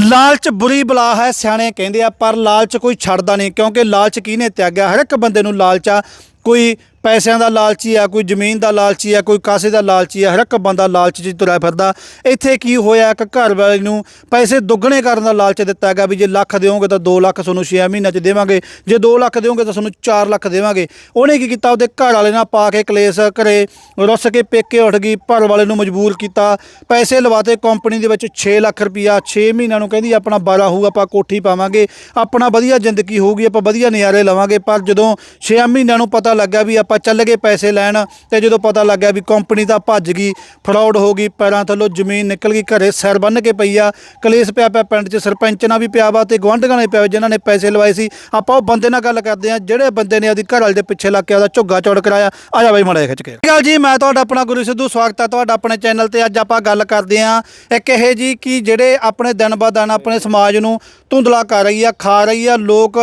ਲਾਲਚ ਬੁਰੀ ਬਲਾ ਹੈ, ਸਿਆਣੇ ਕਹਿੰਦੇ ਆ, ਪਰ ਲਾਲਚ ਕੋਈ ਛੱਡਦਾ ਨਹੀਂ, ਕਿਉਂਕਿ ਲਾਲਚ ਕਿਹਨੇ ਤਿਆਗਿਆ? ਹਰ ਇੱਕ ਬੰਦੇ ਨੂੰ ਲਾਲਚਾ ਕੋਈ ਪੈਸਿਆਂ ਦਾ ਲਾਲਚੀ ਆ, ਕੋਈ ਜ਼ਮੀਨ ਦਾ ਲਾਲਚੀ ਆ, ਕੋਈ ਕਾਸੇ ਦਾ ਲਾਲਚੀ ਆ, ਹਰ ਇੱਕ ਬੰਦਾ ਲਾਲਚ 'ਚ ਤੁਰਿਆ ਫਿਰਦਾ। ਇੱਥੇ ਕੀ ਹੋਇਆ? ਇੱਕ ਘਰ ਵਾਲੇ ਨੂੰ ਪੈਸੇ ਦੁੱਗਣੇ ਕਰਨ ਦਾ ਲਾਲਚ ਦਿੱਤਾ ਗਿਆ ਵੀ ਜੇ ਲੱਖ ਦਿਓਗੇ ਤਾਂ 2 ਲੱਖ ਤੁਹਾਨੂੰ 6 ਮਹੀਨਿਆਂ 'ਚ ਦੇਵਾਂਗੇ। ਜੇ 2 ਲੱਖ ਦਿਓਗੇ ਤਾਂ ਤੁਹਾਨੂੰ 4 ਲੱਖ ਦੇਵਾਂਗੇ। ਉਹਨੇ ਕੀ ਕੀਤਾ? ਉਹਦੇ ਘਰ ਵਾਲੇ ਨਾਲ ਪਾ ਕੇ ਕਲੇਸ਼ ਘਰੇ ਰੁੱਸ ਕੇ ਪੇਕੇ ਉੱਠ ਗਈ, ਘਰ ਵਾਲੇ ਨੂੰ ਮਜਬੂਰ ਕੀਤਾ। ਪੈਸੇ ਲਵਾਤੇ ਕੰਪਨੀ ਦੇ ਵਿੱਚ 6 ਲੱਖ ਰੁਪਿਆ 6 ਮਹੀਨਿਆਂ ਨੂੰ ਕਹਿੰਦੀ ਆਪਣਾ ਬਾਰਾ ਹੋਊ, ਆਪਾਂ ਕੋਠੀ ਪਾਵਾਂਗੇ। ਆਪਣਾ ਵਧੀਆ ਜ਼ਿੰਦਗੀ ਹੋਊਗੀ, ਆਪਾਂ ਵਧੀਆ ਨਜ਼ਾਰੇ ਲਵਾਂਗੇ। ਪਰ ਜਦੋਂ 6 ਮਹੀਨਿਆਂ ਨੂੰ ਪਤਾ ਲੱਗਾ ਵੀ ਆਪਾਂ ਚੱਲ ਗਏ ਪੈਸੇ ਲੈਣ ਤੇ ਜਦੋਂ ਪਤਾ ਲੱਗਿਆ ਵੀ ਕੰਪਨੀ ਤਾਂ ਭੱਜ ਗਈ ਫਰਾਡ ਹੋ ਗਈ, ਪੈਰਾਂ ਥੱਲੋਂ ਜ਼ਮੀਨ ਨਿਕਲ ਗਈ, ਘਰੇ ਸਿਰ ਬੰਨ ਕੇ ਪਈ ਆ, ਕਲੇਸ਼ ਪਿਆ ਪਿਆ ਪਿੰਡ 'ਚ, ਸਰਪੰਚ ਨਾਲ ਵੀ ਪਿਆ ਵਾ ਤੇ ਗੁਆਂਢੀਆਂ ਨਾਲ ਵੀ ਪਿਆ ਵਾ, ਜਿਨ੍ਹਾਂ ਨੇ ਪੈਸੇ ਲਵਾਏ ਸੀ। ਆਪਾਂ ਉਹ ਬੰਦੇ ਨਾਲ ਗੱਲ ਕਰਦੇ ਆ ਜਿਹੜੇ ਬੰਦੇ ਨੇ ਉਹਦੀ ਘਰ ਵਾਲੇ ਦੇ ਪਿੱਛੇ ਲੱਗ ਕੇ ਉਹਦਾ ਝੁੱਗਾ ਚੌੜ ਕਰਾਇਆ। ਆ ਜਾ ਬਾਈ ਮੜਾ ਖਿੱਚ ਕੇ। ਗੱਲ ਜੀ? ਮੈਂ ਤੁਹਾਡਾ ਆਪਣਾ ਗੁਰੂ ਸਿੱਧੂ, ਸਵਾਗਤ ਹੈ ਤੁਹਾਡਾ ਆਪਣੇ ਚੈਨਲ ਤੇ। ਅੱਜ ਆਪਾਂ ਗੱਲ ਕਰਦੇ ਆ ਇੱਕ ਇਹ ਜੀ ਕਿ ਜਿਹੜੇ ਆਪਣੇ ਦਿਨ ਬਾ ਦਿਨ ਆਪਣੇ ਸਮਾਜ ਨੂੰ ਧੁੰਦਲਾ ਕਰ ਰਹੀ ਆ, ਖਾ ਰਹੀ ਆ, ਲੋਕ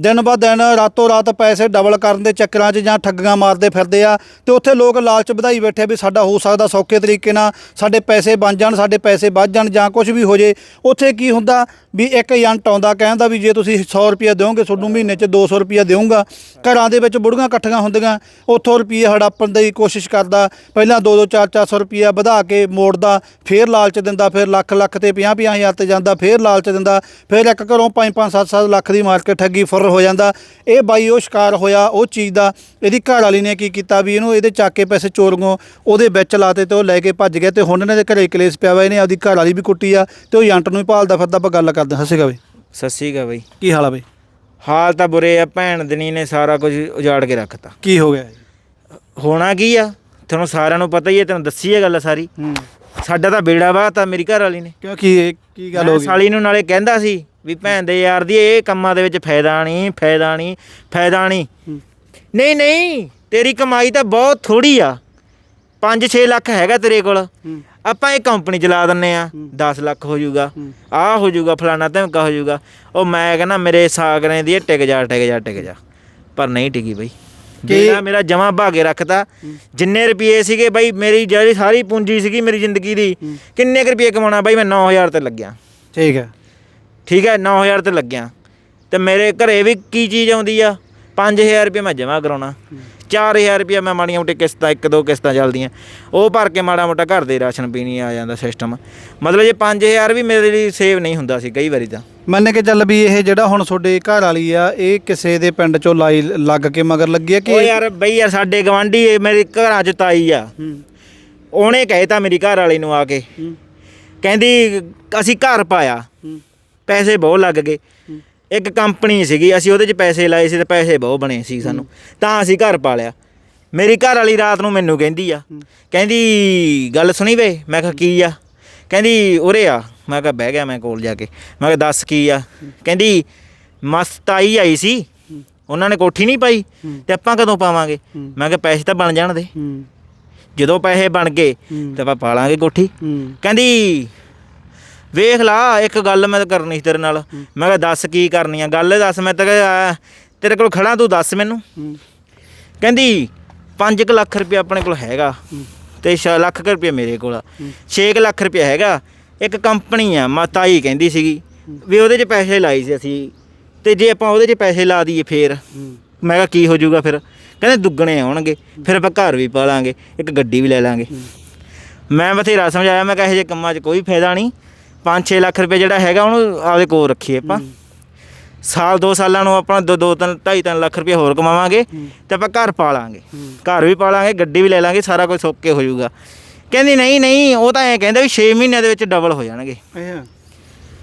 ਦਿਨ ਬਾ ਦਿਨ ਰਾਤੋਂ ਰਾਤ ਪੈਸੇ ਡਬਲ ਕਰਨ ਦੇ ਚੱਕਰਾਂ 'ਚ ਜਾਂ ਠੱਗ ਠੱਗੀਆਂ ਮਾਰਦੇ ਫਿਰਦੇ ਆ ਤੇ ਉੱਥੇ ਲੋਕ ਲਾਲਚ ਵਧਾਈ ਬੈਠੇ ਵੀ ਸਾਡਾ ਹੋ ਸਕਦਾ ਸੌਖੇ ਤਰੀਕੇ ਨਾਲ ਸਾਡੇ ਪੈਸੇ ਬਣ ਜਾਣ, ਸਾਡੇ ਪੈਸੇ ਵੱਧ ਜਾਣ ਜਾਂ ਕੁਝ ਵੀ ਹੋ ਜੇ। ਉੱਥੇ ਕੀ ਹੁੰਦਾ ਵੀ ਇੱਕ ਏਜੰਟ ਆਉਂਦਾ ਕਹਿੰਦਾ ਵੀ ਜੇ ਤੁਸੀਂ 100 ਰੁਪਏ ਦਿਓਗੇ, ਤੁਹਾਨੂੰ ਮਹੀਨੇ 'ਚ 200 ਰੁਪਏ ਦੇਵਾਂਗਾ ਘਰਾਂ ਦੇ ਵਿੱਚ ਬੁੜੀਆਂ ਇਕੱਠੀਆਂ ਹੁੰਦੀਆਂ, ਉੱਥੋਂ ਰੁਪਏ ਹੜੱਪਣ ਦੀ ਕੋਸ਼ਿਸ਼ ਕਰਦਾ, ਪਹਿਲਾਂ 2-2 4-400 ਰੁਪਏ ਵਧਾ ਕੇ ਮੋੜਦਾ, ਫੇਰ ਲਾਲਚ ਦਿੰਦਾ, ਫਿਰ ਲੱਖ ਲੱਖ ਤੇ 50-50 ਹਜ਼ਾਰ ਤੇ ਜਾਂਦਾ, ਫੇਰ ਲਾਲਚ ਦਿੰਦਾ, ਫਿਰ ਇੱਕ ਘਰੋਂ 5-5 7-7 ਲੱਖ ਦੀ ਮਾਰਕੀਟ ਠੱਗੀ ਫੁਰ ਹੋ ਜਾਂਦਾ। ਇਹ ਬਾਈ ਉਹ ਸ਼ਿਕਾਰ ਹੋਇਆ ਉਹ ਚੀਜ਼ ਦਾ, ਇਹਦੀ ਘਰ ਵਾਲੀ ਨੇ ਕੀ ਕੀਤਾ ਵੀ ਇਹਨੂੰ ਇਹਦੇ ਚੱਕ ਕੇ ਪੈਸੇ ਚੋਰੀਆਂ ਉਹਦੇ ਵਿੱਚ ਲਾਤੇ ਤੇ ਉਹ ਲੈ ਕੇ ਭੱਜ ਗਿਆ ਤੇ ਹੁਣ ਇਹਨਾਂ ਦੇ ਘਰੇ ਕਲੇਸ਼ ਪਿਆ ਵਾ ਇਹਨੇ ਆਪਦੀ ਘਰ ਵਾਲੀ ਵੀ ਕੁੱਟੀ ਆ ਤੇ ਉਹ ਏਜੰਟ ਨੂੰ ਹੀ ਭਾਲਦਾ ਫਿਰਦਾ ਆਪਾਂ ਗੱਲ ਕਰਦੇ ਹਾਂ। ਸਤਿ ਸ਼੍ਰੀ ਅਕਾਲ ਬਈ। ਸਤਿ ਸ਼੍ਰੀ ਅਕਾਲ ਬਈ। ਕੀ ਹਾਲ ਆ ਬਈ? ਹਾਲ ਤਾਂ ਬੁਰੇ ਆ ਭੈਣ ਦਨੀ ਨੇ ਸਾਰਾ ਕੁਝ ਉਜਾੜ ਕੇ ਰੱਖਤਾ। ਕੀ ਹੋ ਗਿਆ? ਜੀ? ਹੋਣਾ ਕੀ ਆ? ਤੁਹਾਨੂੰ ਸਾਰਿਆਂ ਨੂੰ ਪਤਾ ਹੀ ਹੈ ਤੈਨੂੰ ਦੱਸੀ ਹੈ ਗੱਲ ਸਾਰੀ। ਹੂੰ। ਸਾਡਾ ਤਾਂ ਬੇੜਾ ਵਾ ਤਾਂ ਮੇਰੀ ਘਰ ਵਾਲੀ ਨੇ। ਕਿਉਂ ਕੀ ਇਹ- ਕੀ ਗੱਲ ਹੋ ਮੈਂ ਗਈ? ਸਾਲੀ ਨੂੰ ਨਾਲੇ ਕਹਿੰਦਾ ਸੀ ਵੀ ਭੈਣ ਦੇ ਯਾਰ ਦੀ ਇਹ ਕੰਮਾਂ ਦੇ ਵਿੱਚ ਫਾਇਦਾ ਨਹੀਂ ਫਾਇਦਾ ਨਹੀਂ ਫਾਇਦਾ ਨਹੀਂ। ਹੂੰ। ਨਹੀਂ ਨਹੀਂ ਤੇਰੀ ਕਮਾਈ ਤਾਂ ਬਹੁਤ ਥੋੜੀ ਆ। 5-6 ਲੱਖ ਹੈਗਾ ਤੇਰੇ ਕੋਲ। ਆਪਾਂ ਇਹ ਕੰਪਨੀ ਚਲਾ ਦਿੰਨੇ ਆ। 10 ਲੱਖ ਹੋ ਜਾਊਗਾ। ਆ ਹੋ ਜਾਊਗਾ ਫਲਾਣਾ ਧਮਕਾ ਹੋ ਜਾਊਗਾ। ਉਹ ਮੈਂ ਕਹਿੰਦਾ ਮੇਰੇ ਸਾਗ ਨੇ ਦੀ ਟਿਕ ਜਾ ਟਿਕ ਜਾ ਟਿਕ ਜਾ। ਪਰ ਨਹੀਂ ਟਿਕੀ ਬਈ। ਜਿਹੜਾ ਮੇਰਾ ਜਮਾ ਭਾਗੇ ਰੱਖਤਾ ਜਿੰਨੇ ਰੁਪਏ ਸੀਗੇ ਬਈ ਮੇਰੀ ਜਿਹੜੀ ਸਾਰੀ ਪੂੰਜੀ ਸੀਗੀ ਮੇਰੀ ਜ਼ਿੰਦਗੀ ਦੀ ਕਿੰਨੇ ਕੁ ਰੁਪਏ ਕਮਾਉਣਾ ਬਈ ਮੈਂ 9000 ਤੇ ਲੱਗਿਆ। ਠੀਕ ਹੈ। ਠੀਕ ਹੈ 9000 ਤੇ ਲੱਗਿਆ। ਤੇ ਮੇਰੇ ਘਰੇ ਵੀ ਕੀ ਚੀਜ਼ ਆਉਂਦੀ ਆ? 5000 ਰੁਪਏ ਮੈਂ ਜਮਾ ਕਰਾਉਣਾ। 4000 ਰੁਪਏ ਮੈਂ ਮਾੜੀਆਂ ਮੋਟੇ ਕਿਸ਼ਤਾਂ ਇੱਕ ਦੋ ਕਿਸ਼ਤਾਂ ਚੱਲਦੀਆਂ। ਉਹ ਭਰ ਕੇ ਮਾੜਾ ਮੋਟਾ ਘਰ ਦੇ ਰਾਸ਼ਨ ਪੀਣੀ ਆ ਜਾਂਦਾ ਸਿਸਟਮ ਮਤਲਬ ਜੇ 5000 ਵੀ ਮੇਰੇ ਲਈ ਸੇਵ ਨਹੀਂ ਹੁੰਦਾ ਸੀ ਕਈ ਵਾਰੀ ਤਾਂ। ਮੰਨ ਕੇ ਚੱਲ ਵੀ ਇਹ ਜਿਹੜਾ ਹੁਣ ਤੁਹਾਡੇ ਘਰ ਵਾਲੀ ਆ ਇਹ ਕਿਸੇ ਦੇ ਪਿੰਡ ਚੋਂ ਲਾਈ ਲੱਗ ਕੇ ਮਗਰ ਲੱਗੀ ਆ ਉਹ ਕਿ ਯਾਰ ਬਈ ਯਾਰ ਸਾਡੇ ਗਵਾਂਢੀ ਮੇਰੇ ਘਰਾਂ 'ਚ ਤਾਈ ਆ। ਉਹਨੇ ਕਹਿਤਾ ਮੇਰੀ ਘਰ ਵਾਲੀ ਨੂੰ ਆ ਕੇ। ਕਹਿੰਦੀ ਅਸੀਂ ਘਰ ਪਾਇਆ। ਪੈਸੇ ਬਹੁਤ ਲੱਗ ਗਏ। ਇੱਕ ਕੰਪਨੀ ਸੀਗੀ ਅਸੀਂ ਉਹਦੇ 'ਚ ਪੈਸੇ ਲਾਏ ਸੀ ਤੇ ਪੈਸੇ ਬਹੁਤ ਬਣੇ ਸੀ ਸਾਨੂੰ। ਤਾਂ ਅਸੀਂ ਘਰ ਪਾ ਲਿਆ ਮੇਰੀ ਘਰ ਵਾਲੀ ਰਾਤ ਨੂੰ ਮੈਨੂੰ ਕਹਿੰਦੀ ਆ ਕਹਿੰਦੀ ਗੱਲ ਸੁਣੀ ਵੇ? ਮੈਂ ਕਿਹਾ ਕੀ ਆ? ਕਹਿੰਦੀ ਉਰੇ ਆ। ਮੈਂ ਕਿਹਾ ਬਹਿ ਗਿਆ ਮੈਂ ਕੋਲ ਜਾ ਕੇ। ਮੈਂ ਕਿਹਾ ਦੱਸ ਕੀ ਆ? ਕਹਿੰਦੀ ਮਸਤਾਈ ਆਈ ਸੀ। ਉਹਨਾਂ ਨੇ ਕੋਠੀ ਨਹੀਂ ਪਾਈ ਤੇ ਆਪਾਂ ਕਦੋਂ ਪਾਵਾਂਗੇ? ਮੈਂ ਕਿਹਾ ਪੈਸੇ ਤਾਂ ਬਣ ਜਾਣ ਦੇ। ਜਦੋਂ ਪੈਸੇ ਬਣ ਗਏ ਤੇ ਆਪਾਂ ਪਾ ਲਾਂਗੇ ਕੋਠੀ ਕਹਿੰਦੀ ਵੇਖ ਲਾ ਇੱਕ ਗੱਲ ਮੈਂ ਕਰਨੀ ਸੀ ਤੇਰੇ ਨਾਲ। ਮੈਂ ਕਿਹਾ ਦੱਸ ਕੀ ਕਰਨੀ ਆ? ਗੱਲ ਦੱਸ ਮੈਂ ਤਾਂ ਕਿਹਾ, ਤੇਰੇ ਕੋਲ ਖੜਾ ਤੂੰ ਦੱਸ ਮੈਨੂੰ। ਕਹਿੰਦੀ 5 ਲੱਖ ਰੁਪਏ ਆਪਣੇ ਕੋਲ ਹੈਗਾ ਤੇ 6 ਲੱਖ ਰੁਪਏ ਮੇਰੇ ਕੋਲ 6 ਲੱਖ ਰੁਪਏ ਹੈਗਾ ਇੱਕ ਕੰਪਨੀ ਆ ਮਾਤਾਈ ਕਹਿੰਦੀ ਸੀਗੀ ਵੀ ਉਹਦੇ 'ਚ ਪੈਸੇ ਲਾਏ ਸੀ ਅਸੀਂ ਤੇ ਜੇ ਆਪਾਂ ਉਹਦੇ 'ਚ ਪੈਸੇ ਲਾ ਦਈਏ ਫੇਰ। ਮੈਂ ਕਿਹਾ ਕੀ ਹੋ ਜਾਊਗਾ ਫਿਰ? ਕਹਿੰਦੇ ਦੁੱਗਣੇ ਆਉਣਗੇ ਫਿਰ ਆਪਾਂ ਘਰ ਵੀ ਪਾ ਲਾਂਗੇ ਇੱਕ ਗੱਡੀ ਵੀ ਲੈ ਲਾਂਗੇ। ਮੈਂ ਬਥੇਰਾ ਸਮਝਾਇਆ ਮੈਂ ਕਿਹਾ ਇਹੋ ਜਿਹੇ ਕੰਮਾਂ 'ਚ ਕੋਈ ਫਾਇਦਾ ਨਹੀਂ। 5-6 ਲੱਖ ਰੁਪਏ ਜਿਹੜਾ ਹੈਗਾ ਉਹਨੂੰ ਆਪਦੇ ਕੋਲ ਰੱਖੀਏ ਆਪਾਂ। ਸਾਲ ਦੋ ਸਾਲਾਂ ਨੂੰ ਆਪਾਂ ਦੋ ਦੋ ਤਿੰਨ ਢਾਈ ਤਿੰਨ ਲੱਖ ਰੁਪਏ ਹੋਰ ਕਮਾਵਾਂਗੇ ਤੇ ਆਪਾਂ ਘਰ ਪਾ ਲਾਂਗੇ ਘਰ ਵੀ ਪਾ ਲਾਂਗੇ ਗੱਡੀ ਵੀ ਲੈ ਲਾਂਗੇ ਸਾਰਾ ਕੁਝ ਸੌਕੇ ਹੋ ਜਾਊਗਾ। ਕਹਿੰਦੀ ਨਹੀਂ ਨਹੀਂ ਉਹ ਤਾਂ ਐਂ ਕਹਿੰਦਾ ਵੀ 6 ਮਹੀਨਿਆਂ ਦੇ ਵਿੱਚ ਡਬਲ ਹੋ ਜਾਣਗੇ।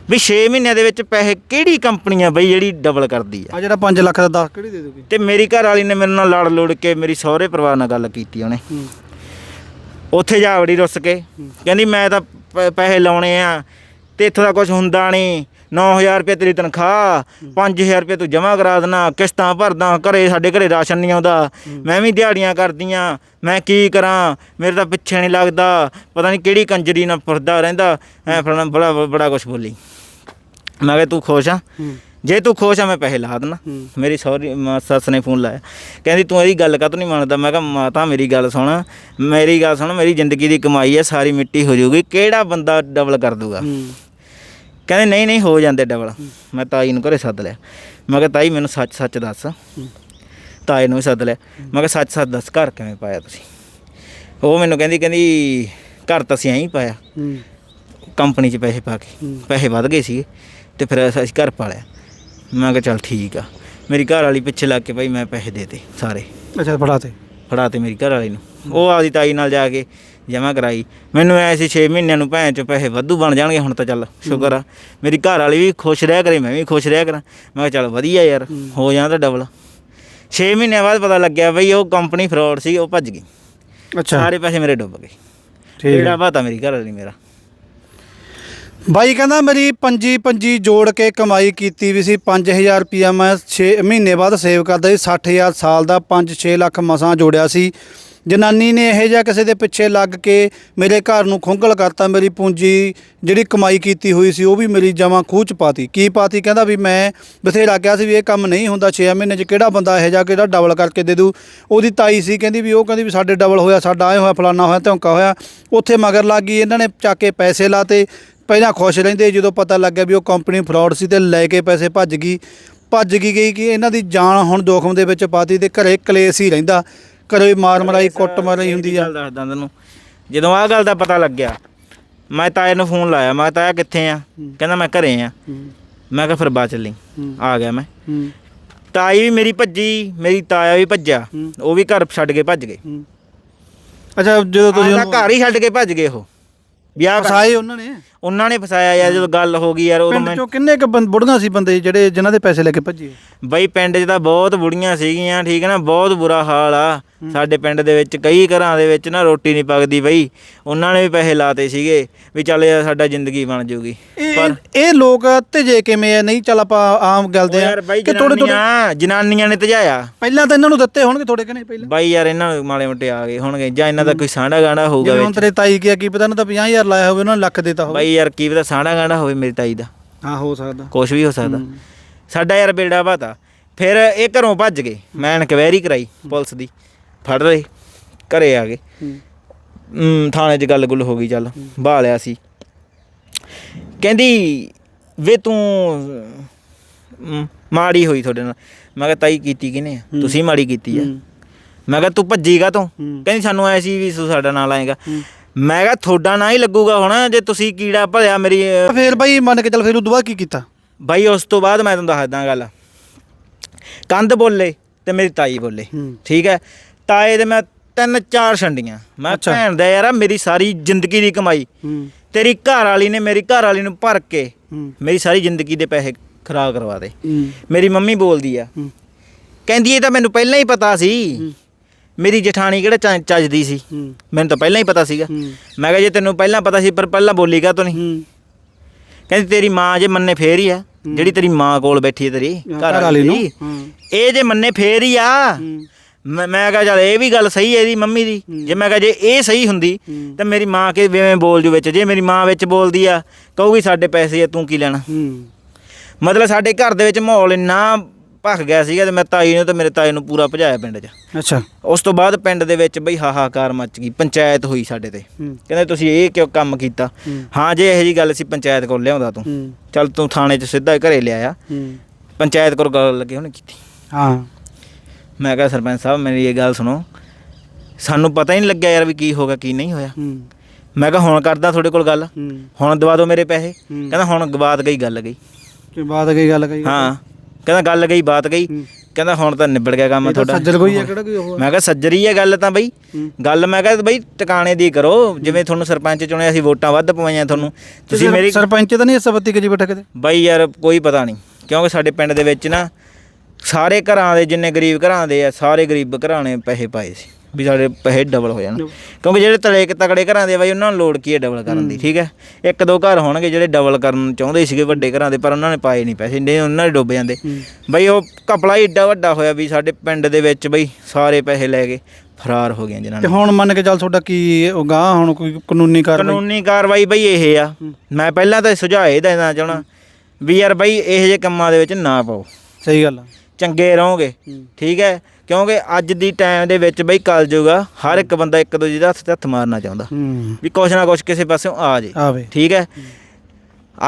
ਵੀ 6 ਮਹੀਨਿਆਂ ਦੇ ਵਿੱਚ ਪੈਸੇ ਕਿਹੜੀ ਕੰਪਨੀ ਆ ਬਈ ਜਿਹੜੀ ਡਬਲ ਕਰਦੀ ਆ? ਆ ਜਿਹੜਾ 5 ਲੱਖ ਦਾ 10 ਕਿਹੜੀ ਦੇ ਦੋਗੇ ਤੇ ਮੇਰੀ ਘਰ ਵਾਲੀ ਨੇ ਮੇਰੇ ਨਾਲ ਲੜ ਲੁੜ ਕੇ ਮੇਰੀ ਸਹੁਰੇ ਪਰਿਵਾਰ ਨਾਲ ਗੱਲ ਕੀਤੀ ਉਹਨੇ। ਉੱਥੇ ਜਾ ਵੜੀ ਰੁੱਸ ਕੇ। ਕਹਿੰਦੀ ਮੈਂ ਤਾਂ ਪੈਸੇ ਲਾਉਣੇ ਆ। ਤੇ ਇੱਥੋਂ ਦਾ ਕੁਝ ਹੁੰਦਾ ਨਹੀਂ। 9000 ਰੁਪਏ ਤੇਰੀ ਤਨਖਾਹ 5000 ਰੁਪਏ ਤੂੰ ਜਮ੍ਹਾਂ ਕਰਾ ਦੇਣਾ, ਕਿਸ਼ਤਾਂ ਭਰਦਾ, ਘਰੇ ਸਾਡੇ ਘਰੇ ਰਾਸ਼ਨ ਨਹੀਂ ਆਉਂਦਾ। ਮੈਂ ਵੀ ਦਿਹਾੜੀਆਂ ਕਰਦੀਆਂ, ਮੈਂ ਕੀ ਕਰਾਂ? ਮੇਰੇ ਤਾਂ ਪਿੱਛੇ ਨਹੀਂ ਲੱਗਦਾ। ਪਤਾ ਨਹੀਂ ਕਿਹੜੀ ਕੰਜਰੀ ਨਾਲ ਫਿਰਦਾ ਰਹਿੰਦਾ। ਐ ਫਲਾਣਾ ਬੜਾ ਬੜਾ ਕੁਝ ਬੋਲੀ। ਮੈਂ ਕਿਹਾ ਤੂੰ ਖੁਸ਼ ਆ? ਜੇ ਤੂੰ ਖੁਸ਼ ਆ ਮੈਂ ਪੈਸੇ ਲਾ ਦੇਣਾ। ਮੇਰੀ ਸੌਰੀ ਸੱਸ ਨੇ ਫੋਨ ਲਾਇਆ। ਕਹਿੰਦੀ ਤੂੰ ਇਹਦੀ ਗੱਲ ਕਾਹਤੋਂ ਨਹੀਂ ਮੰਨਦਾ? ਮੈਂ ਕਿਹਾ ਮਾਤਾ ਮੇਰੀ ਗੱਲ ਸੁਣ। ਮੇਰੀ ਗੱਲ ਸੁਣ ਮੇਰੀ ਜ਼ਿੰਦਗੀ ਦੀ ਕਮਾਈ ਹੈ ਸਾਰੀ ਮਿੱਟੀ ਹੋ ਜਾਊਗੀ। ਕਿਹੜਾ ਬੰਦਾ ਡਬਲ ਕਰ ਦੂਗਾ? ਕਹਿੰਦੇ ਨਹੀਂ ਨਹੀਂ ਹੋ ਜਾਂਦੇ ਡਬਲ। ਮੈਂ ਤਾਈ ਨੂੰ ਘਰੇ ਸੱਦ ਲਿਆ। ਮੈਂ ਕਿਹਾ ਤਾਈ ਮੈਨੂੰ ਸੱਚ ਸੱਚ ਦੱਸ। ਤਾਏ ਨੂੰ ਵੀ ਸੱਦ ਲਿਆ। ਮੈਂ ਕਿਹਾ ਸੱਚ ਸੱਚ ਦੱਸ ਘਰ ਕਿਵੇਂ ਪਾਇਆ ਤੁਸੀਂ? ਉਹ ਮੈਨੂੰ ਕਹਿੰਦੀ ਕਹਿੰਦੀ ਘਰ ਤਾਂ ਅਸੀਂ ਐਂ ਹੀ ਪਾਇਆ। ਕੰਪਨੀ 'ਚ ਪੈਸੇ ਪਾ ਕੇ। ਪੈਸੇ ਵੱਧ ਗਏ ਸੀਗੇ ਤੇ ਫਿਰ ਅਸੀਂ ਘਰ ਪਾ ਲਿਆ ਮੈਂ ਕਿਹਾ ਚੱਲ ਠੀਕ ਆ। ਮੇਰੀ ਘਰ ਵਾਲੀ ਪਿੱਛੇ ਲੱਗ ਕੇ ਭਾਈ ਮੈਂ ਪੈਸੇ ਦੇਤੇ ਸਾਰੇ। ਅੱਛਾ ਫੜਾ ਤੇ। ਫੜਾ ਤੇ ਮੇਰੀ ਘਰ ਵਾਲੀ ਨੂੰ। ਉਹ ਆਪਦੀ ਤਾਈ ਨਾਲ ਜਾ ਕੇ ਜਮ੍ਹਾਂ ਕਰਾਈ। ਮੈਨੂੰ ਐ ਸੀ 6 ਮਹੀਨਿਆਂ ਨੂੰ ਭੈਣ ਚੋਂ ਪੈਸੇ ਵਾਧੂ ਬਣ ਜਾਣਗੇ ਹੁਣ ਤਾਂ ਚੱਲ ਸ਼ੁਕਰ ਆ। ਮੇਰੀ ਘਰ ਵਾਲੀ ਵੀ ਖੁਸ਼ ਰਹਿ ਕਰੇ ਮੈਂ ਵੀ ਖੁਸ਼ ਰਹਿ ਕਰਾਂ। ਮੈਂ ਕਿਹਾ ਚੱਲ ਵਧੀਆ ਯਾਰ ਹੋ। ਜਾਂਦਾ ਡਬਲ 6 ਮਹੀਨਿਆਂ ਬਾਅਦ ਪਤਾ ਲੱਗਿਆ ਬਈ ਉਹ ਕੰਪਨੀ ਫਰਾਡ ਸੀ ਉਹ ਭੱਜ ਗਈ। ਅੱਛਾ। ਸਾਰੇ ਪੈਸੇ ਮੇਰੇ ਡੁੱਬ ਗਏ। ਠੀਕ ਹੈ ਜਿਹੜਾ ਬਾਤਾ ਮੇਰੀ ਘਰ ਵਾਲੀ ਮੇਰਾ। ਬਾਈ ਕਹਿੰਦਾ ਮੇਰੀ ਪੰਜੀ ਪੰਜੀ ਜੋੜ ਕੇ ਕਮਾਈ ਕੀਤੀ ਵੀ ਸੀ 5000 ਰੁਪਿਆ ਮੈਂ 6 ਮਹੀਨੇ ਬਾਅਦ ਸੇਵ ਕਰਦਾ ਸੀ 60000 ਸਾਲ ਦਾ 5-6 ਲੱਖ ਮਸਾਂ ਜੋੜਿਆ ਸੀ। ਜਨਾਨੀ ਨੇ ਇਹ ਜਿਹਾ ਕਿਸੇ ਦੇ ਪਿੱਛੇ ਲੱਗ ਕੇ ਮੇਰੇ ਘਰ ਨੂੰ ਖੁੰਗਲ ਕਰਤਾ, ਮੇਰੀ ਪੂੰਜੀ ਜਿਹੜੀ ਕਮਾਈ ਕੀਤੀ ਹੋਈ ਸੀ, ਉਹ ਵੀ ਮੇਰੀ ਜਮਾਂ ਖੂਹ ਚ ਪਾਤੀ। ਕੀ ਪਾਤੀ ਕਹਿੰਦਾ ਵੀ ਮੈਂ ਬਥੇਰਾ ਕਿਹਾ ਸੀ ਵੀ ਇਹ ਕੰਮ ਨਹੀਂ ਹੁੰਦਾ 6 ਮਹੀਨੇ ਚ ਕਿਹੜਾ ਬੰਦਾ ਇਹ ਜਿਹਾ ਕਿਹੜਾ ਡਬਲ ਕਰਕੇ ਦੇ ਦੂ ਉਹਦੀ ਤਾਈ ਸੀ, ਕਹਿੰਦੀ ਵੀ ਉਹ ਕਹਿੰਦੀ ਵੀ ਸਾਡੇ ਡਬਲ ਹੋਇਆ, ਸਾਡਾ ਐ ਹੋਇਆ, ਫਲਾਨਾ ਹੋਇਆ, ਧੌਂਕਾ ਹੋਇਆ। ਉੱਥੇ ਮਗਰ ਲੱਗ ਗਈ, ਇਹਨਾਂ ਨੇ ਚੱਕ ਕੇ ਪੈਸੇ ਲਾਤੇ। ਪਹਿਲਾਂ ਖੁਸ਼ ਰਹਿੰਦੇ ਜਦੋਂ ਪਤਾ ਲੱਗਿਆ ਵੀ ਉਹ ਕੰਪਨੀ ਫਰਾਡ ਸੀ ਤੇ ਲੈ ਕੇ ਪੈਸੇ ਭੱਜ ਗਈ। ਭੱਜ ਗਈ ਗਈ ਕਿ ਇਹਨਾਂ ਦੀ ਜਾਨ ਹੁਣ ਜੋਖਮ ਦੇ ਵਿੱਚ ਪਾਤੀ ਤੇ ਘਰੇ ਕਲੇਸ਼ ਹੀ ਰਹਿੰਦਾ। ਘਰੇ ਮਾਰ ਮਰਾਈ ਕੁੱਟ ਮਰਾਈ ਹੁੰਦੀ ਆ। ਗੱਲ ਦੱਸਦਾ ਤੈਨੂੰ। ਜਦੋਂ ਆਹ ਗੱਲ ਦਾ ਪਤਾ ਲੱਗਿਆ ਮੈਂ ਤਾਏ ਨੂੰ ਫੋਨ ਲਾਇਆ ਮੈਂ ਤਾਇਆ ਕਿੱਥੇ ਆ? ਕਹਿੰਦਾ ਮੈਂ ਘਰੇ ਆ। ਮੈਂ ਕਿਹਾ ਫਿਰ ਬਾਅਦ ਚੱਲੀ। ਆ ਗਿਆ ਮੈਂ। ਤਾਈ ਵੀ ਮੇਰੀ ਭੱਜੀ ਮੇਰੀ ਤਾਇਆ ਵੀ ਭੱਜਿਆ। ਉਹ ਵੀ ਘਰ ਛੱਡ ਕੇ ਭੱਜ ਗਏ। ਅੱਛਾ ਜਦੋਂ ਤੁਸੀਂ ਆਹ ਘਰ ਹੀ ਛੱਡ ਕੇ ਭੱਜ ਗਏ ਉਹ। ਵਿਆਹ ਕਰ- ਫਸਾਏ ਉਹਨਾਂ ਨੇ? ਉਹਨਾਂ ਨੇ ਫਸਾਇਆ ਯਾਰ ਜਦੋਂ ਗੱਲ ਹੋ ਗਈ ਯਾਰ ਉਦੋਂ ਪਿੰਡ ਮੈਂ ਚੋਂ ਕਿੰਨੇ ਕ ਬੁੜੀਆਂ ਸੀ ਬੰਦੇ ਜਿਹੜੇ ਜਿਨ੍ਹਾਂ ਦੇ ਪੈਸੇ ਲੈ ਕੇ ਭੱਜੇ? ਬਈ ਪਿੰਡ 'ਚ ਤਾਂ ਬਹੁਤ ਬੁੜੀਆਂ ਸੀਗੀਆਂ ਠੀਕ ਹੈ ਨਾ? ਬਹੁਤ ਬੁਰਾ ਹਾਲ ਆ। ਸਾਡੇ ਪਿੰਡ ਦੇ ਵਿੱਚ ਕਈ ਘਰਾਂ ਦੇ ਵਿੱਚ ਨਾ ਰੋਟੀ ਨਹੀਂ ਪੱਕਦੀ ਬਈ। ਉਹਨਾਂ ਨੇ ਵੀ ਪੈਸੇ ਲਾਤੇ ਸੀਗੇ ਵੀ ਚੱਲ ਯਾਰ ਸਾਡਾ ਜ਼ਿੰਦਗੀ ਬਣ ਜੂਗੀ। ਇਹ ਇਹ ਲੋਕ ਧਿਜੇ ਕਿਵੇਂ ਆ ਨਹੀਂ ਚੱਲ ਆਪਾਂ ਆਮ ਗੱਲ ਦੇ ਆ ਯਾਰ ਬਾਈ ਕਿ ਥੋੜੇ ਥੋੜੇ ਜਨਾਨੀਆਂ ਜਨਾਨੀਆਂ ਨੇ ਤਜਾਇਆ। ਪਹਿਲਾਂ ਤਾਂ ਇਹਨਾਂ ਨੂੰ ਦਿੱਤੇ ਹੋਣਗੇ ਥੋੜੇ ਕਿ ਨਹੀਂ ਪਹਿਲਾਂ। ਬਾਈ ਯਾਰ ਇਹਨਾਂ ਨੂੰ ਮਾਲੇ ਮੋਟੇ ਆ ਗਏ ਹੋਣਗੇ ਜਾਂ ਇਹਨਾਂ ਦਾ ਕੋਈ ਸਾਂਢਾ ਗਾਂਢਾ ਹੋਊਗਾ ਜਿਵੇਂ ਹੁਣ ਵਿੱਚ। ਤੇਰੇ ਤਾਈ ਕੀ ਕੀ ਪਤਾ ਨਾ ਤਾਂ 50000 ਲਾਇਆ ਹੋਵੇ ਉਹਨਾਂ ਨੇ ਲੱਖ ਦਿੱਤਾ ਹੋਵੇ ਬਾਈ ਯਾਰ ਕੀ ਪਤਾ ਸਾਂਢਾ ਗਾਂਢਾ ਹੋਵੇ ਮੇਰੀ ਤਾਈ ਦਾ। ਹਾਂ ਹੋ ਸਕਦਾ। ਕੁਝ ਵੀ ਹੋ ਸਕਦਾ। ਸਾਡਾ ਯਾਰ ਬੇੜਾ ਬਾਤਾ। ਫਿਰ ਇਹ ਘਰੋਂ ਭੱਜ ਗਏ। ਮੈਂ ਇਨਕੁਆਇਰੀ ਕਰਾਈ ਪੁਲਿਸ ਦੀ। ਫੜ ਲਏ। ਘਰੇ ਆ ਗਏ। ਥਾਣੇ 'ਚ ਗੱਲ ਗੁੱਲ ਹੋ ਗਈ ਚੱਲ। ਬਾਲਿਆ ਸੀ। ਕਹਿੰਦੀ ਵੇ ਤੂੰ ਮਾੜੀ ਹੋਈ ਤੁਹਾਡੇ ਨਾਲ। ਮੈਂ ਕਿਹਾ ਤਾਈ ਕੀਤੀ ਕਿਨੇ ਤੁਸੀਂ ਮਾੜੀ ਕੀਤੀ ਆ। ਮੈਂ ਕਿਹਾ ਤੂੰ ਭੱਜੀਗਾ ਤੂੰ। ਕਹਿੰਦੀ ਸਾਨੂੰ ਐ ਸੀ ਵੀ ਸਾਡਾ ਨਾਂ ਲਾਏਗਾ ਹੂੰ। ਮੈਂ ਕਿਹਾ ਤੁਹਾਡਾ ਨਾਂ ਹੀ ਲੱਗੂਗਾ ਹੁਣ ਜੇ ਤੁਸੀਂ ਕੀੜਾ ਭਲਿਆ ਮੇਰੀ ਅਹ, ਫੇਰ ਬਾਈ ਮੰਨ ਕੇ ਚੱਲ ਫੇਰ ਉਦੋਂ ਬਾਅਦ ਕੀ ਕੀਤਾ? ਬਾਈ ਉਸ ਤੋਂ ਬਾਅਦ ਮੈਂ ਤੁਹਾਨੂੰ ਦੱਸਦਾ ਗੱਲ। ਕੰਧ ਬੋਲੇ ਤੇ ਮੇਰੀ ਤਾਈ ਬੋਲੇ ਹੂੰ। ਠੀਕ ਹੈ? ਤਾਏ ਦੇ ਮੈਂ ਤਿੰਨ ਚਾਰ ਛੰਡੀਆਂ। ਮੈਂ ਅੱਛਾ। ਭੈਣ ਦਾ ਯਾਰ ਮੇਰੀ ਸਾਰੀ ਜ਼ਿੰਦਗੀ ਦੀ ਕਮਾਈ। ਹੂੰ। ਤੇਰੀ ਘਰ ਵਾਲੀ ਨੇ ਮੇਰੀ ਘਰ ਵਾਲੀ ਨੂੰ ਭਰ ਕੇ ਹੂੰ। ਮੇਰੀ ਸਾਰੀ ਜ਼ਿੰਦਗੀ ਦੇ ਪੈਸੇ ਖਰਾਬ ਕਰਵਾ ਦੇ। ਮੇਰੀ ਮੰਮੀ ਬੋਲਦੀ ਆ। ਹੂੰ। ਕਹਿੰਦੀ ਇਹ ਤਾਂ ਮੈਨੂੰ ਪਹਿਲਾਂ ਹੀ ਪਤਾ ਸੀ। ਮੇਰੀ ਜਠਾਣੀ ਕਿਹੜਾ ਚੱਜ- ਚੱਜਦੀ ਸੀ। ਹੂੰ। ਮੈਨੂੰ ਤਾਂ ਪਹਿਲਾਂ ਹੀ ਪਤਾ ਸੀਗਾ। ਹੂੰ। ਮੈਂ ਕਿਹਾ ਜੇ ਤੈਨੂੰ ਪਹਿਲਾਂ ਪਤਾ ਸੀ ਪਰ ਪਹਿਲਾਂ ਬੋਲੀ ਕਾ ਤੂੰ ਨਹੀਂ ਹੂੰ। ਕਹਿੰਦੀ ਤੇਰੀ ਮਾਂ ਜੇ ਮੰਨੇ ਫੇਰ ਹੀ ਆ। ਜਿਹੜੀ ਤੇਰੀ ਮਾਂ ਕੋਲ ਬੈਠੀ ਹੈ ਤੇਰੀ ਘਰ ਵਾਲੀ ਨੂੰ। ਹੂੰ। ਇਹ ਜੇ ਮੰਨੇ ਫੇਰ ਹੀ ਆ ਹੂੰ। ਮੈਂ ਮੈਂ ਕਿਹਾ ਚੱਲ ਇਹ ਵੀ ਗੱਲ ਸਹੀ ਹੈ ਇਹਦੀ ਮੰਮੀ ਦੀ। ਜੇ ਮੈਂ ਕਿਹਾ ਜੇ ਇਹ ਸਹੀ ਹੁੰਦੀ ਹੂੰ। ਤਾਂ ਮੇਰੀ ਮਾਂ ਕੇ ਜਿਵੇਂ ਬੋਲ ਜੂ ਵਿੱਚ। ਜੇ ਮੇਰੀ ਮਾਂ ਵਿੱਚ ਬੋਲਦੀ ਆ ਕਹੂਗੀ ਸਾਡੇ ਪੈਸੇ ਆ ਤੂੰ ਕੀ ਲੈਣਾ? ਹੂੰ। ਮਤਲਬ ਸਾਡੇ ਘਰ ਦੇ ਵਿੱਚ ਮਾਹੌਲ ਇੰਨਾ ਭਖ ਗਿਆ ਸੀਗਾ ਤੇ ਮੈਂ ਤਾਈ ਨੂੰ ਤੇ ਮੇਰੇ ਤਾਏ ਨੂੰ ਪੂਰਾ ਭਜਾਇਆ ਪਿੰਡ 'ਚ। ਅੱਛਾ। ਉਸ ਤੋਂ ਬਾਅਦ ਪਿੰਡ ਦੇ ਵਿੱਚ ਬਈ ਹਾਹਾਕਾਰ ਮੱਚ ਗਈ ਪੰਚਾਇਤ ਹੋਈ ਸਾਡੇ ਤੇ। ਕਹਿੰਦੇ ਤੁਸੀਂ ਇਹ ਕਿਉਂ ਕੰਮ ਕੀਤਾ? ਹੂੰ। ਜੇ ਇਹੋ ਜੀ ਗੱਲ ਸੀ ਪੰਚਾਇਤ ਕੋਲ ਲਿਆਉਂਦਾ ਤੂੰ। ਚੱਲ ਤੂੰ ਥਾਣੇ 'ਚ ਸਿੱਧਾ ਘਰੇ ਲਿਆਇਆ। ਪੰਚਾਇਤ ਕੋਲ ਗੱਲ ਲੱਗੇ ਉਹਨੇ ਕੀਤੀ। ਹਾਂ। ਮੈਂ ਕਿਹਾ ਸਰਪੰਚ ਸਾਹਿਬ ਮੇਰੀ ਇਹ ਗੱਲ ਸੁਣੋ। ਸਾਨੂੰ ਪਤਾ ਹੀ ਨਹੀਂ ਲੱਗਿਆ ਯਾਰ ਵੀ ਕੀ ਹੋ ਗਿਆ ਕੀ ਨਹੀਂ ਹੋਇਆ। ਮੈਂ ਕਿਹਾ ਹੁਣ ਕਰਦਾ ਤੁਹਾਡੇ ਕੋਲ ਗੱਲ? ਹੁਣ ਦਵਾ ਦਿਓ ਮੇਰੇ ਪੈਸੇ। ਕਹਿੰਦਾ ਹੁਣ ਗਵਾਤ ਗਈ ਗੱਲ ਗਈ। ਕਿ ਬਾਤ ਕੀ ਗੱਲ ਕਹੀ ਹਾਂ। ਕਹਿੰਦਾ ਗੱਲ ਗਈ ਬਾਤ ਗਈ। ਕਹਿੰਦਾ ਹੁਣ ਤਾਂ ਨਿਬੜ ਗਿਆ ਕੰਮ ਤੁਹਾਡਾ। ਸੱਜਰ ਕੋਈ ਆ ਕਿਹੜਾ ਕੋਈ ਉਹ? ਮੈਂ ਕਿਹਾ ਸੱਜਰੀ ਹੈ ਗੱਲ ਤਾਂ ਬਈ। ਗੱਲ ਮੈਂ ਕਿਹਾ ਬਈ ਟਿਕਾਣੇ ਦੀ ਕਰੋ। ਜਿਵੇਂ ਤੁਹਾਨੂੰ ਸਰਪੰਚ ਚੁਣਿਆ ਸੀ ਵੋਟਾਂ ਵੱਧ ਪਵਾਈਆਂ ਤੁਹਾਨੂੰ। ਤੁਸੀਂ ਮੇਰੀ ਸਰਪੰਚ ਤਾਂ ਨਹੀਂ ਇਸ ਬੱਤੀ ਕੇ ਜੀ ਬੈਠਾ ਕਿਤੇ? ਬਾਈ ਯਾਰ ਕੋਈ ਪਤਾ ਨਹੀਂ। ਕਿਉਂਕਿ ਸਾਡੇ ਪਿੰਡ ਦੇ ਵਿੱਚ ਨਾ ਸਾਰੇ ਘਰਾਂ ਦੇ ਜਿੰਨੇ ਗਰੀਬ ਘਰਾਂ ਦੇ ਆ ਸਾਰੇ ਗਰੀਬ ਘਰਾਂ ਨੇ ਪੈਸੇ ਪਾਏ ਸੀ। ਵੀ ਸਾਡੇ ਪੈਸੇ ਡਬਲ ਹੋ ਜਾਣ। ਕਿਉਂਕਿ ਜਿਹੜੇ ਤਲੇ ਤਕੜੇ ਘਰਾਂ ਦੇ ਬਾਈ ਉਹਨਾਂ ਨੂੰ ਲੋੜ ਕੀ ਹੈ ਡਬਲ ਕਰਨ ਦੀ ਠੀਕ ਹੈ? ਇੱਕ ਦੋ ਘਰ ਹੋਣਗੇ ਜਿਹੜੇ ਡਬਲ ਕਰਨ ਚਾਹੁੰਦੇ ਸੀਗੇ ਵੱਡੇ ਘਰਾਂ ਦੇ ਪਰ ਉਹਨਾਂ ਨੇ ਪਾਏ ਨਹੀਂ ਪੈਸੇ ਨਹੀਂ ਉਹਨਾਂ ਦੇ ਡੁੱਬ ਜਾਂਦੇ। ਬਈ ਉਹ ਕਪੜਾ ਹੀ ਏਡਾ ਵੱਡਾ ਹੋਇਆ ਵੀ ਸਾਡੇ ਪਿੰਡ ਦੇ ਵਿੱਚ ਬਈ ਸਾਰੇ ਪੈਸੇ ਲੈ ਕੇ ਫਰਾਰ ਹੋ ਗਏ ਜਿਨ੍ਹਾਂ ਤੇ ਨੇ ਹੁਣ ਮੰਨ ਕੇ ਚੱਲ ਤੁਹਾਡਾ ਕੀ ਗਾਹ ਹੁਣ ਕੋਈ ਕਾਨੂੰਨੀ ਕਾਰਵਾਈ? ਕਾਨੂੰਨੀ ਕਾਰਵਾਈ ਬਈ ਇਹ ਆ। ਮੈਂ ਪਹਿਲਾਂ ਤਾਂ ਸੁਝਾਅ ਇਹ ਦੇਣਾ ਚਾਹਣਾ ਵੀ ਯਾਰ ਬਈ ਇਹੋ ਜਿਹੇ ਕੰਮਾਂ ਦੇ ਵਿੱਚ ਨਾ ਪਾਓ। ਸਹੀ ਗੱਲ ਆ। ਚੰਗੇ ਰਹੋਗੇ। ਠੀਕ ਹੈ? ਕਿਉਂਕਿ ਅੱਜ ਦੀ ਟਾਈਮ ਦੇ ਵਿੱਚ ਬਈ ਕਲ ਜੂਗਾ ਹਰ ਇੱਕ ਬੰਦਾ ਇੱਕ ਦੂਜੇ ਦਾ ਹੱਥ ਤੇ ਹੱਥ ਮਾਰਨਾ ਚਾਹੁੰਦਾ। ਹੂੰ। ਵੀ ਕੁਛ ਨਾ ਕੁਛ ਕਿਸੇ ਪਾਸਿਓਂ ਆ ਜੇ। ਆਵੇ। ਠੀਕ ਹੈ?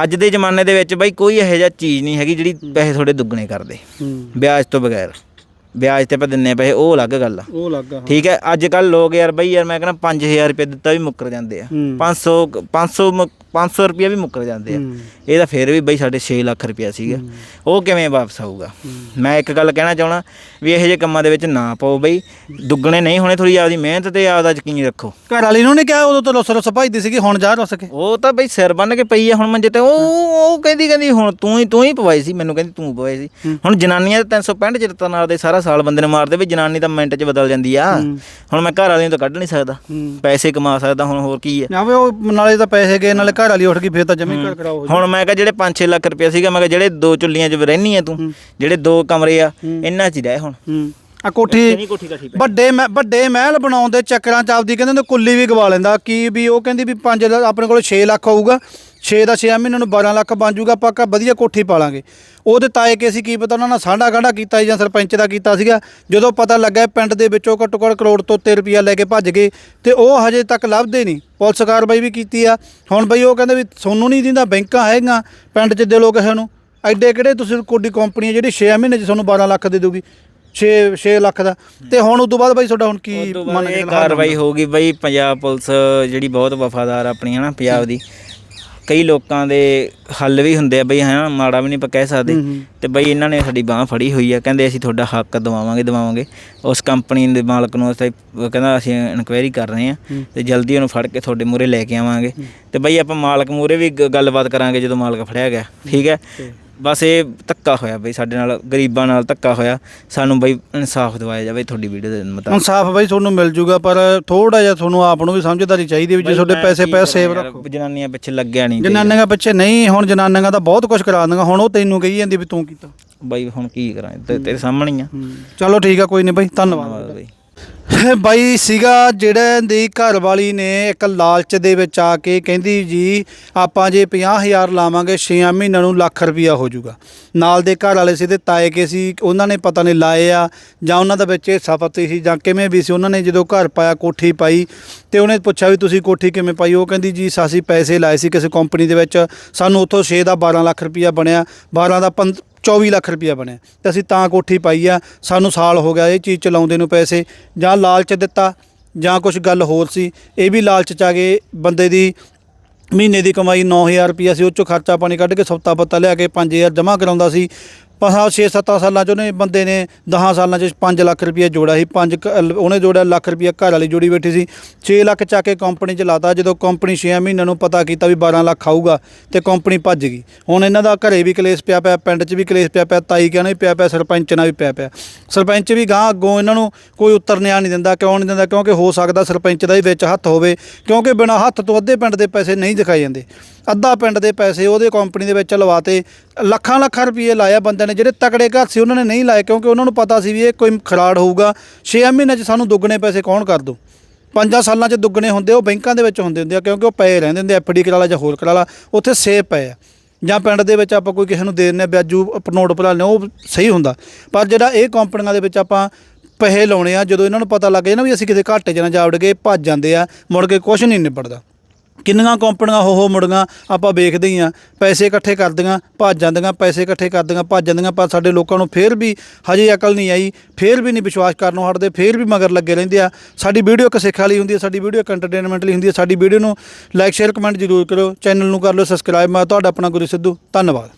ਅੱਜ ਦੇ ਜ਼ਮਾਨੇ ਦੇ ਵਿੱਚ ਬਾਈ ਕੋਈ ਇਹੋ ਜਿਹਾ ਚੀਜ਼ ਨਹੀਂ ਹੈਗੀ ਜਿਹੜੀ ਪੈਸੇ ਤੁਹਾਡੇ ਦੁੱਗਣੇ ਕਰ ਦੇ। ਵਿਆਜ ਤੋਂ ਬਗੈਰ। ਵਿਆਜ ਤੇ ਆਪਾਂ ਦਿੰਨੇ ਪੈਸੇ ਉਹ ਅਲੱਗ ਗੱਲ ਆ। ਉਹ ਲੱਗਾ ਠੀਕ ਹੈ ਅੱਜ ਕੱਲ ਲੋਕ ਯਾਰ ਬਈ ਯਾਰ ਮੈਂ ਕਹਿੰਦਾ 5000 ਰੁਪਏ ਦਿੱਤਾ ਵੀ ਮੁੱਕਰ ਜਾਂਦੇ ਆ। ਹੂੰ। 500 500 ਮੁ- 500 ਰੁਪਏ ਵੀ ਮੁੱਕਰ ਜਾਂਦੇ ਆ। ਹੂੰ। ਇਹ ਤਾਂ ਫੇਰ ਵੀ ਬਈ ਸਾਡੇ 6 ਲੱਖ ਰੁਪਇਆ ਸੀਗਾ। ਉਹ ਕਿਵੇਂ ਵਾਪਸ ਆਊਗਾ? ਮੈਂ ਇੱਕ ਗੱਲ ਕਹਿਣਾ ਚਾਹਣਾ ਵੀ ਇਹੋ ਜਿਹੇ ਕੰਮਾਂ ਦੇ ਵਿੱਚ ਨਾ ਪਾਓ ਬਈ। ਦੁੱਗਣੇ ਨਹੀਂ ਹੋਣੇ ਥੋੜੀ ਆਪਦੀ ਮਿਹਨਤ ਤੇ ਆਪਦਾ ਯਕੀਨ ਰੱਖੋ। ਘਰ ਵਾਲੀ ਨੂੰ ਨਹੀਂ ਕਿਹਾ ਉਦੋਂ ਤਾਂ ਰੁੱਸ ਰੁੱਸ ਭਜਦੀ ਸੀਗੀ ਹੁਣ ਜਾ ਰੁੱਸ ਕੇ। ਉਹ ਤਾਂ ਬਈ ਸਿਰ ਬੰਨ ਕੇ ਪਈ ਆ ਹੁਣ ਮੰਜੇ ਤੇ। ਉਹ ਉਹ ਕਹਿੰਦੀ ਕਹਿੰਦੀ ਹੁਣ ਤੂੰ ਹੀ ਤੂੰ ਹੀ ਪਵਾਈ ਸੀ ਮੈਨੂੰ ਕਹਿੰਦੀ ਤੂੰ ਪਵਾਈ ਸੀ। ਹੁਣ ਜਨਾਨੀਆਂ ਦੇ 365 ਚਿਰਤਾਂ ਨਾਲ ਦੇ ਸਾਰਾ ਸਾਲ ਬੰਦੇ ਨੂੰ ਮਾਰਦੇ ਵੀ ਜਨਾਨੀ ਤਾਂ ਮਿੰਟ 'ਚ ਬਦਲ ਜਾਂਦੀ ਆ। ਹੁਣ ਮੈਂ ਘਰ ਵਾਲੀ ਨੂੰ ਤਾਂ ਕੱਢ ਨਹੀਂ ਸਕਦਾ। ਪੈਸੇ ਕਮਾ ਸਕਦਾ ਹੁਣ ਹੋਰ ਕੀ ਹੈ ਨਾ ਵੇ ਉਹ ਨਾਲੇ ਤਾਂ ਪੈਸੇ ਗਏ ਨਾਲੇ ਘਰ ਵਾਲੀ ਉੱਠ ਗਈ ਫੇਰ ਤਾਂ ਜਮੀ ਘਰ ਕਰਾਓ ਹੁਣ ਮੈਂ ਕਿਹਾ ਜਿਹੜੇ 5-6 ਲੱਖ ਰੁਪਏ ਸੀਗਾ ਮੈਂ ਕਿਹਾ ਜਿਹੜੇ ਦੋ ਚੁੱਲੀਆਂ 'ਚ ਰਹਿਨੀ ਆ ਤੂੰ ਜਿਹੜੇ ਦੋ ਕਮਰੇ ਆ ਇੰਨਾ 'ਚ ਹੀ ਰਹਿ ਹੁਣ। ਆ ਕੋਠੀ ਵੱਡੇ ਮਹਿ- ਵੱਡੇ ਮਹਿਲ ਬਣਾਉਣ ਦੇ ਚੱਕਰਾਂ ਚ ਆਪਦੀ ਕਹਿੰਦੇ ਨੇ ਕੁੱਲੀ ਵੀ ਗਵਾ ਲੈਂਦਾ। ਕੀ ਵੀ ਉਹ ਕਹਿੰਦੀ ਵੀ 5 ਆਪਣੇ ਕੋਲ 6 ਲੱਖ ਹੋਊਗਾ। 6 ਦਾ 6 ਮਹੀਨੇ ਨੂੰ 12 ਲੱਖ ਬਣ ਜਾਊਗਾ ਆਪਾਂ ਕਾ ਵਧੀਆ ਕੋਠੀ ਪਾ ਲਾਂਗੇ ਉਹਦੇ ਤਾਏ ਕੇ ਸੀ ਕੀ ਪਤਾ ਉਹਨਾਂ ਨਾਲ ਸਾਂਢਾ ਗਾਂਢਾ ਕੀਤਾ ਜਾਂ ਸਰਪੰਚ ਦਾ ਕੀਤਾ ਸੀਗਾ। ਜਦੋਂ ਪਤਾ ਲੱਗਾ ਪਿੰਡ ਦੇ ਵਿੱਚੋਂ ਘੱਟੋ ਘੱਟ ਕਰੋੜ ਤੋਂ ਉੱਤੇ ਰੁਪਈਆ ਲੈ ਕੇ ਭੱਜ ਗਏ ਤੇ ਉਹ ਹਜੇ ਤੱਕ ਲੱਭਦੇ ਨਹੀਂ। ਪੁਲਿਸ ਕਾਰਵਾਈ ਵੀ ਕੀਤੀ ਆ। ਹੁਣ ਬਈ ਉਹ ਕਹਿੰਦੇ ਵੀ ਸੋਨੂੰ ਨਹੀਂ ਦਿੰਦਾ ਬੈਂਕਾਂ ਹੈਗੀਆਂ ਪਿੰਡ 'ਚ ਦੇ ਲੋਕ ਇਹਨੂੰ ਐਡੇ ਕਿਹੜੇ ਤੁਸੀਂ ਕੋਡੀ ਕੰਪਨੀ ਹੈ ਜਿਹੜੀ 6 ਮਹੀਨੇ 'ਚ ਤੁਹਾਨੂੰ 12 ਲੱਖ ਦੇ ਦੂਗੀ 6 6 ਲੱਖ ਦਾ। ਤੇ ਹੁਣ ਉਸ ਤੋਂ ਬਾਅਦ ਬਾਈ ਤੁਹਾਡਾ ਹੁਣ ਕੀ ਉਸ ਤੋਂ ਬਾਅਦ ਇਹ? ਕਾਰਵਾਈ ਹੋਊਗੀ ਬਈ ਪੰਜਾਬ ਪੁਲਿਸ ਜਿਹੜੀ ਬਹੁਤ ਵਫਾਦਾਰ ਆਪਣੀ ਹਨਾ ਪੰਜਾਬ ਦੀ। ਕਈ ਲੋਕਾਂ ਦੇ ਹੱਲ ਵੀ ਹੁੰਦੇ ਆ ਬਈ ਹਨਾ ਮਾੜਾ ਵੀ ਨਹੀਂ ਆਪਾਂ ਕਹਿ ਸਕਦੇ। ਤੇ ਬਈ ਇਹਨਾਂ ਨੇ ਸਾਡੀ ਬਾਹ ਫੜੀ ਹੋਈ ਆ ਕਹਿੰਦੇ ਅਸੀਂ ਤੁਹਾਡਾ ਹੱਕ ਦਵਾਵਾਂਗੇ ਦਵਾਵਾਂਗੇ। ਉਸ ਕੰਪਨੀ ਦੇ ਮਾਲਕ ਨੂੰ ਅਸੀਂ ਕਹਿੰਦਾ ਅਸੀਂ ਇਨਕੁਆਇਰੀ ਕਰ ਰਹੇ ਆ ਤੇ ਜਲਦੀ ਉਹਨੂੰ ਫੜ ਕੇ ਤੁਹਾਡੇ ਮੂਹਰੇ ਲੈ ਕੇ ਆਵਾਂਗੇ। ਤੇ ਬਈ ਆਪਾਂ ਮਾਲਕ ਮੂਹਰੇ ਵੀ ਗੱਲਬਾਤ ਕਰਾਂਗੇ ਜਦੋਂ ਮਾਲਕ ਫੜਿਆ ਗਿਆ ਠੀਕ ਹੈ। ਬਸ ਇਹ ਧੱਕਾ ਹੋਇਆ ਬਈ ਸਾਡੇ ਨਾਲ ਗਰੀਬਾਂ ਨਾਲ ਧੱਕਾ ਹੋਇਆ। ਸਾਨੂੰ ਬਈ ਇਨਸਾਫ ਦਿਵਾਇਆ ਜਾਵੇ ਤੁਹਾਡੀ ਵੀਡੀਓ ਦੇ ਮੁਤਾਬਕ। ਇਨਸਾਫ ਬਾਈ ਤੁਹਾਨੂੰ ਮਿਲ ਜੂਗਾ ਪਰ ਥੋੜਾ ਜਿਹਾ ਤੁਹਾਨੂੰ ਆਪ ਨੂੰ ਵੀ ਸਮਝਦਾਰੀ ਚਾਹੀਦੀ ਵੀ ਜੇ ਤੁਹਾਡੇ ਪੈਸੇ ਪੈਸੇ ਸੇਵ ਰੱਖੋ। ਜਨਾਨੀਆਂ ਪਿੱਛੇ ਲੱਗਿਆ ਨਹੀਂ ਜਨਾਨੀਆਂ ਪਿੱਛੇ ਨਹੀਂ ਹੁਣ ਜਨਾਨੀਆਂ ਦਾ ਬਹੁਤ ਕੁਝ ਕਰਾ ਦਿੰਦੀਆਂ ਹੁਣ ਉਹ ਤੈਨੂੰ ਕਹੀ ਜਾਂਦੀ ਵੀ ਤੂੰ ਕੀਤਾ। ਬਾਈ ਹੁਣ ਕੀ ਕਰਾਂ ਤੇਰੇ ਸਾਹਮਣੇ ਆ। ਚਲੋ ਠੀਕ ਆ ਕੋਈ ਨਹੀਂ ਬਾਈ ਧੰਨਵਾਦ ਬਾਈ। ਬਾਈ ਸੀਗਾ ਜਿਹੜੇ ਦੀ ਘਰ ਵਾਲੀ ਨੇ ਇੱਕ ਲਾਲਚ ਦੇ ਵਿੱਚ ਆ ਕੇ ਕਹਿੰਦੀ ਜੀ, ਆਪਾਂ ਜੇ 50000 ਲਾਵਾਂਗੇ 6 ਮਹੀਨਿਆਂ ਨੂੰ ਲੱਖ ਰੁਪਿਆ ਹੋ ਜਾਊਗਾ। ਨਾਲ ਦੇ ਘਰ ਵਾਲੇ ਸੀ ਤੇ ਤਾਏ ਕੇ ਸੀ, ਉਹਨਾਂ ਨੇ ਪਤਾ ਨਹੀਂ ਲਾਏ ਆ, ਜਾਂ ਉਹਨਾਂ ਦਾ ਵਿੱਚ ਹਿੱਸਾ ਪੱਤੀ ਸੀ, ਜਾਂ ਕਿਵੇਂ ਵੀ ਸੀ, ਉਹਨਾਂ ਨੇ ਜਦੋਂ ਘਰ ਪਾਇਆ, ਕੋਠੀ ਪਾਈ, ਤੇ ਉਹਨੇ ਪੁੱਛਿਆ ਵੀ ਤੁਸੀਂ ਕੋਠੀ ਕਿਵੇਂ ਪਾਈ? ਉਹ ਕਹਿੰਦੀ ਜੀ, ਅਸੀਂ ਪੈਸੇ ਲਾਏ ਸੀ ਕਿਸੇ ਕੰਪਨੀ ਦੇ ਵਿੱਚ, ਸਾਨੂੰ ਉੱਥੋਂ 6 ਦਾ 12 ਲੱਖ ਰੁਪਿਆ ਬਣਿਆ 12 ਦਾ 15 24 ਲੱਖ ਰੁਪਇਆ ਬਣਿਆ। ਤੇ ਅਸੀਂ ਤਾਂ ਕੋਠੀ ਪਾਈ ਆ, ਸਾਨੂੰ ਸਾਲ ਹੋ ਗਿਆ ਇਹ ਚੀਜ਼ ਚਲਾਉਂਦੇ ਨੂੰ ਪੈਸੇ, ਜਾਂ ਲਾਲਚ ਦਿੱਤਾ ਜਾਂ ਕੁਝ ਗੱਲ ਹੋਰ ਸੀ, ਇਹ ਵੀ ਲਾਲਚ ਚ ਆ ਗਏ। ਬੰਦੇ ਦੀ ਮਹੀਨੇ ਦੀ ਕਮਾਈ 9000 ਰੁਪਈਆ ਸੀ, ਉਹ ਚੋਂ ਖਰਚਾ ਪਾਣੀ ਕੱਢ ਕੇ ਸੌਤਾ ਪੱਤਾ ਲਿਆ ਕੇ 5000 ਜਮ੍ਹਾਂ ਕਰਾਉਂਦਾ ਸੀ। ਪਸਾ 6-7 ਸਾਲਾਂ ਚ ਉਹਨੇ ਬੰਦੇ ਨੇ 10 ਸਾਲਾਂ ਚ 5 ਲੱਖ ਰੁਪਇਆ ਜੋੜਿਆ ਸੀ 5 ਉਹਨੇ ਜੋੜਿਆ ਲੱਖ ਰੁਪਇਆ ਘਰ ਵਾਲੀ ਜੋੜੀ ਬੈਠੀ ਸੀ। 6 ਲੱਖ ਚੱਕ ਕੇ ਕੰਪਨੀ ਚ ਲਾਤਾ, ਜਦੋਂ ਕੰਪਨੀ 6 ਮਹੀਨਿਆਂ ਨੂੰ ਪਤਾ ਕੀਤਾ ਵੀ 12 ਲੱਖ ਆਊਗਾ ਤੇ ਕੰਪਨੀ ਭੱਜ ਗਈ। ਹੁਣ ਇਹਨਾਂ ਦਾ ਘਰੇ ਵੀ ਕਲੇਸ਼ ਪਿਆ ਪਿਆ, ਪਿੰਡ 'ਚ ਵੀ ਕਲੇਸ਼ ਪਿਆ ਪਿਆ, ਤਾਈ ਕਹਿਣਾ ਵੀ ਪਿਆ ਪਿਆ, ਸਰਪੰਚ ਨਾਲ ਵੀ ਪਿਆ ਪਿਆ। ਸਰਪੰਚ ਵੀ ਗਾਂ ਅੱਗੋਂ ਇਹਨਾਂ ਨੂੰ ਕੋਈ ਉੱਤਰ ਨਿਆਂ ਨਹੀਂ ਦਿੰਦਾ, ਕਿਉਂ ਨਹੀਂ ਦਿੰਦਾ, ਕਿਉਂਕਿ ਹੋ ਸਕਦਾ ਸਰਪੰਚ ਦਾ ਹੀ ਵਿੱਚ ਹੱਥ ਹੋਵੇ, ਕਿਉਂਕਿ ਬਿਨਾਂ ਹੱਥ ਤੋਂ ਅੱਧੇ ਪਿੰਡ ਦੇ ਪੈਸੇ ਨਹੀਂ ਦਿਖਾਏ ਜਾਂਦੇ। ਅੱਧਾ ਪਿੰਡ ਦੇ ਪੈਸੇ ਉਹਦੇ ਕੰਪਨੀ ਦੇ ਵਿੱਚ ਲਵਾਤੇ। ਲੱਖਾਂ ਲੱਖਾਂ ਰੁਪਏ ਲਾਇਆ ਬੰਦਿਆਂ ਨੇ, ਜਿਹੜੇ ਤਕੜੇ ਘਰ ਸੀ, ਉਹਨਾਂ ਨੇ ਨਹੀਂ ਲਾਏ, ਕਿਉਂਕਿ ਉਹਨਾਂ ਨੂੰ ਪਤਾ ਸੀ ਵੀ ਇਹ ਕੋਈ ਖਰਾੜ ਹੋਊਗਾ। 6 ਮਹੀਨਿਆਂ 'ਚ ਸਾਨੂੰ ਦੁੱਗਣੇ ਪੈਸੇ ਕੌਣ ਕਰ ਦੂ ਪੰਜਾਂ ਸਾਲਾਂ 'ਚ ਦੁੱਗਣੇ ਹੁੰਦੇ, ਉਹ ਬੈਂਕਾਂ ਦੇ ਵਿੱਚ ਹੁੰਦੇ ਹੁੰਦੇ ਆ, ਕਿਉਂਕਿ ਉਹ ਪਏ ਰਹਿੰਦੇ ਹੁੰਦੇ ਐਫਡੀ ਕਰਾ ਲਾ ਜਾਂ ਹੋਰ ਕਰਾ ਲਾ ਉੱਥੇ ਸੇਫ ਪਏ ਆ। ਜਾਂ ਪਿੰਡ ਦੇ ਵਿੱਚ ਆਪਾਂ ਕੋਈ ਕਿਸੇ ਨੂੰ ਦੇ ਦਿੰਦੇ ਆ ਵਿਆਜੂ ਨੋਟ ਭਰਾ ਲੈਂਦੇ ਉਹ ਸਹੀ ਹੁੰਦਾ। ਪਰ ਜਿਹੜਾ ਇਹ ਕੰਪਨੀਆਂ ਦੇ ਵਿੱਚ ਆਪਾਂ ਪੈਸੇ ਲਾਉਣੇ ਆ, ਜਦੋਂ ਇਹਨਾਂ ਨੂੰ ਪਤਾ ਲੱਗ ਜਾਏ ਨਾ ਵੀ ਅਸੀਂ ਕਿਤੇ ਘਾਟੇ 'ਚ ਨਾ ਜਾ ਵੜ ਗਏ ਭੱਜ ਜਾਂਦੇ ਆ, ਮੁੜ ਕੇ ਕੁਝ ਨਹੀਂ ਨਿਬੜਦਾ। ਕਿੰਨੀਆਂ ਕੰਪਨੀਆਂ ਹੋ ਹੋ ਮੁੜੀਆਂ ਆਪਾਂ ਵੇਖਦੇ ਹੀ ਆ, ਪੈਸੇ ਇਕੱਠੇ ਕਰਦੀਆਂ, ਭੱਜ ਜਾਂਦੀਆਂ, ਪੈਸੇ ਇਕੱਠੇ ਕਰਦੀਆਂ, ਭੱਜ ਜਾਂਦੀਆਂ, ਪਰ ਸਾਡੇ ਲੋਕਾਂ ਨੂੰ ਫੇਰ ਵੀ ਹਜੇ ਅਕਲ ਨਹੀਂ ਆਈ, ਫੇਰ ਵੀ ਨਹੀਂ ਵਿਸ਼ਵਾਸ ਕਰਨੋਂ ਹਟਦੇ, ਫੇਰ ਵੀ ਮਗਰ ਲੱਗੇ ਰਹਿੰਦੇ ਆ। ਸਾਡੀ ਵੀਡੀਓ ਇੱਕ ਸਿੱਖ ਵਾਲੀ ਹੁੰਦੀ ਹੈ ਸਾਡੀ ਵੀਡੀਓ ਇੱਕ ਐਂਟਰਟੇਨਮੈਂਟ ਲਈ ਹੁੰਦੀ ਹੈ ਸਾਡੀ ਵੀਡੀਓ ਨੂੰ ਲਾਈਕ ਸ਼ੇਅਰ ਕਮੈਂਟ ਜ਼ਰੂਰ ਕਰੋ ਚੈਨਲ ਨੂੰ ਕਰ ਲਓ ਸਬਸਕ੍ਰਾਈਬ ਮੈਂ ਤੁਹਾਡਾ ਆਪਣਾ ਗੁਰੂ ਸਿੱਧੂ, ਧੰਨਵਾਦ।